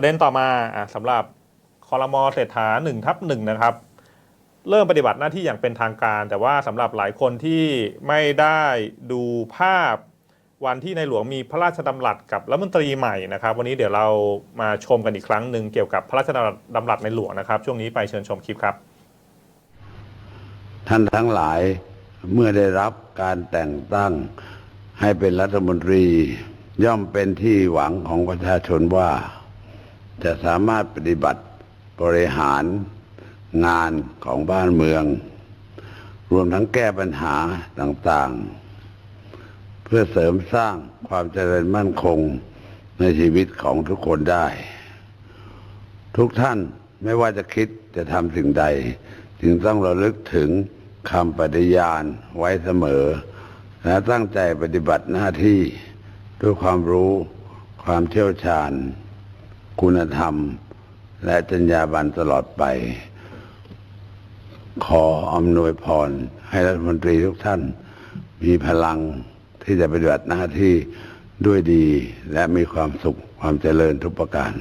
ประเด็นต่อมาอะสำหรับคอรมอเศรษฐาหนึ่งทับหนึ่งนะครับ เริ่มปฏิบัติหน้าที่อย่างเป็นทางการ แต่ว่าสำหรับหลายคนที่ไม่ได้ดูภาพวันที่ในหลวงมีพระราชดำรัสกับรัฐมนตรีใหม่นะครับ วันนี้เดี๋ยวเรามาชมกันอีกครั้งหนึ่งเกี่ยวกับพระราชดำรัสในหลวงนะครับ ช่วงนี้ไปเชิญชมคลิปครับ ท่านทั้งหลายเมื่อได้รับการแต่งตั้งให้เป็นรัฐมนตรี ย่อมเป็นที่หวังของประชาชนว่า จะสามารถปฏิบัติบริหารงานของบ้านเมือง รวมทั้งแก้ปัญหาต่างๆ เพื่อเสริมสร้างความเจริญมั่นคงในชีวิตของทุกคนได้ ทุกท่านไม่ว่าจะคิดจะทำสิ่งใด จึงต้องระลึกถึงคำปฏิญาณไว้เสมอ และตั้งใจปฏิบัติหน้าที่ด้วยความรู้ความเชี่ยวชาญ คุณธรรม และจรรยาบรรณตลอดไป ขออำนวยพร ให้รัฐมนตรีทุกท่าน มีพลังที่จะปฏิบัติหน้าที่ด้วยดีและมีความสุขความเจริญทุกประการ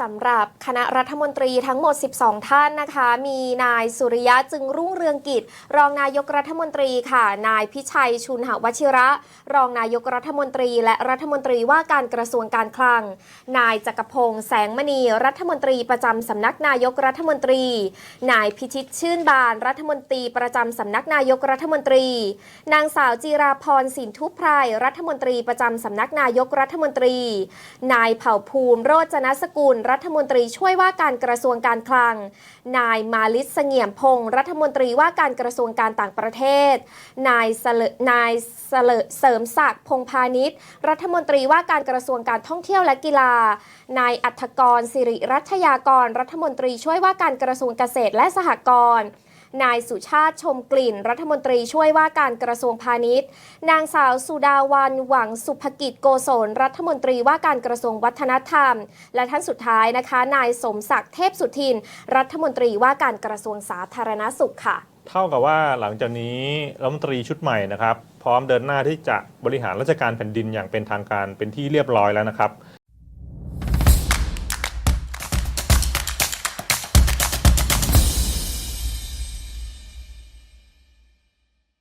สำหรับคณะรัฐมนตรีทั้งหมด 12 ท่านนะคะ มีนายสุริยะจึงรุ่งเรืองกิจ รองนายกรัฐมนตรีค่ะ นายพิชัยชุนหวชิระ รองนายกรัฐมนตรี และรัฐมนตรีว่าการกระทรวงการคลัง นายจักรพงษ์แสงมณีรัฐมนตรีประจำสำนักนายกรัฐมนตรี นายพิชิตชื่นบานรัฐมนตรีประจำสำนักนายกรัฐมนตรี นางสาวจีราพรสินทุพไพรรัฐมนตรีประจำสำนักนายกรัฐมนตรี นายเผ่าภูมิโรจนสกุลรัฐมนตรีช่วยว่าการกระทรวงการคลัง นายมาลิสเสงี่ยมพงศ์รัฐมนตรีว่าการกระทรวงการต่างประเทศ นายเสลนายเสลเสริมศักดิ์พงพาณิชย์ รัฐมนตรีว่าการกระทรวงการท่องเที่ยวและกีฬา นายอัธกรสิริรัชยากร รัฐมนตรีช่วยว่าการกระทรวงเกษตรและสหกรณ์ นายสุชาติชมกลิ่น รัฐมนตรีช่วยว่าการกระทรวงพาณิชย์ นางสาวสุดาวันหวังสุภกิจโกศลรัฐมนตรีว่าการกระทรวงวัฒนธรรม และท่านสุดท้ายนะคะ นายสมศักดิ์เทพสุทิน รัฐมนตรีว่าการกระทรวงสาธารณสุขค่ะ เท่ากับว่าหลังจากนี้รัฐมนตรีชุดใหม่นะครับ พร้อมเดินหน้าที่จะบริหารราชการแผ่นดินอย่างเป็นทางการเป็นที่เรียบร้อยแล้วนะครับ